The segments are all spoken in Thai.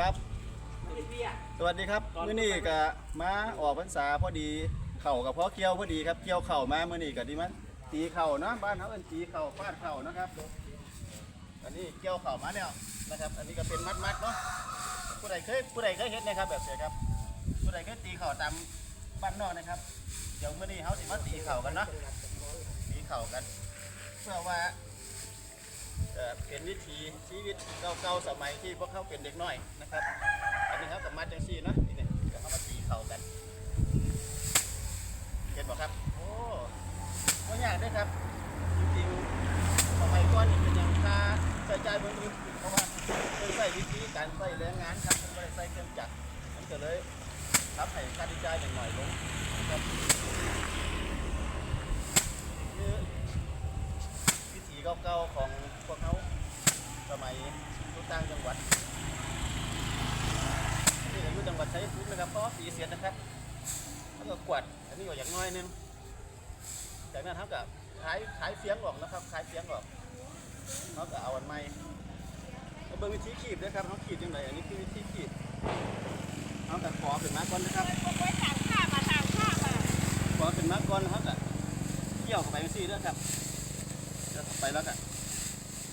ครับ สวัสดีครับมื้อนี้ก็มาออกพรรษาพอดีเข่ากับพ่อเกี่ยวพอดีครับเกี่ยวเข่ามามื้อนี้ก็ดีมันตีเข่าเนาะบ้านเขาเอิ้นตีเข่าฟาดเข่านะครับ อันนี้เกี่ยวเข่ามาแล้วนะครับ อันนี้ก็เป็นมัดมัดๆเนาะผู้ใดเคยผู้ใดเคยเห็นนะครับแบบเสียครับ ผู้ใดเคยตีเข่าตามบ้านนอกนะครับ เดี๋ยวมื้อนี้เขาสิมาตีเข่ากันเนาะตีเข่ากัน เพื่อว่า เป็นวิถีชีวิตเก่าๆสมัยที่พวกเขาเป็นเด็กน้อยนะครับ อันนี้ครับกับมัดจังซี่เนาะนี่เนี่ยเดี๋ยวเขามาตีเข่ากันเห็นบ่ครับ โอ้ไม่ยากด้วยครับ จริงๆสมัยก่อนนี่เป็นอย่างค่าใช้จ่ายบนมือเพราะว่าเป็นใส่วิธีการใส่แรงงานครับไม่ได้ใส่เครื่องจักรมันก็เลยทำให้ค่าใช้จ่ายหน่อยลงครับคือวิถี เก่าๆของพวกเขาสมัยอยู่ต่างจังหวัดนี่ก็อยู่จังหวัดชัยภูมินะครับเพราะสีเสียดนะครับแล้วก็กวาดอันนี้ก็อย่างน้อยนึงจากนั้นเขาก็ขายขายเฟียงออกนะครับขายเฟียงออกเขาก็เอาอันใหม่เอาเบิ่งวิธีขีดด้วยครับเขาขีดยังไงอันนี้คือวิธีขีดเขาก็ขอเป็นมาก่อนนะครับไว้ต่างข้ามาต่างข้ามาขอเป็นมาก่อนเขาก็เกี่ยวเข้าไปเป็นซี่ด้วยครับ เกี่ยวเข้าไปแล้วก็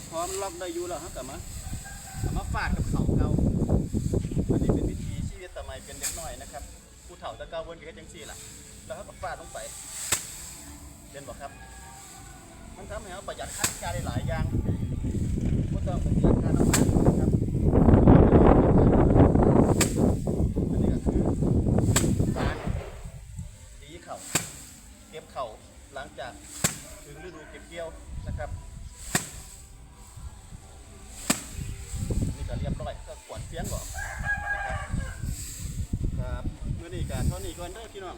พอมล็อกได้อยู่แล้วเขาก็มาเอามาฟาดกับเขาเก่าอันนี้เป็นวิธีชีวิตสมัยเป็นเด็กน้อยนะครับ ผู้เฒ่าตะเกาเวินก็จังซี่ล่ะ แล้วเขาก็ฟาดลงไปเห็นบอกครับ มันทำให้เราประหยัดค่าใช้จ่ายได้หลายอย่างบ่ต้องปเสียค่าน้ำมันนะครับอันนี้ก็คือการตีเข่าเก็บเข่า หลังจากถึงฤดูเก็บเกี่ยวนะครับนี่ก็เรียบร้อยก็กวดเสียงก่อนนะครับครับมื่อนี้การเท่านี้ก่อนเด้อพี่น้อง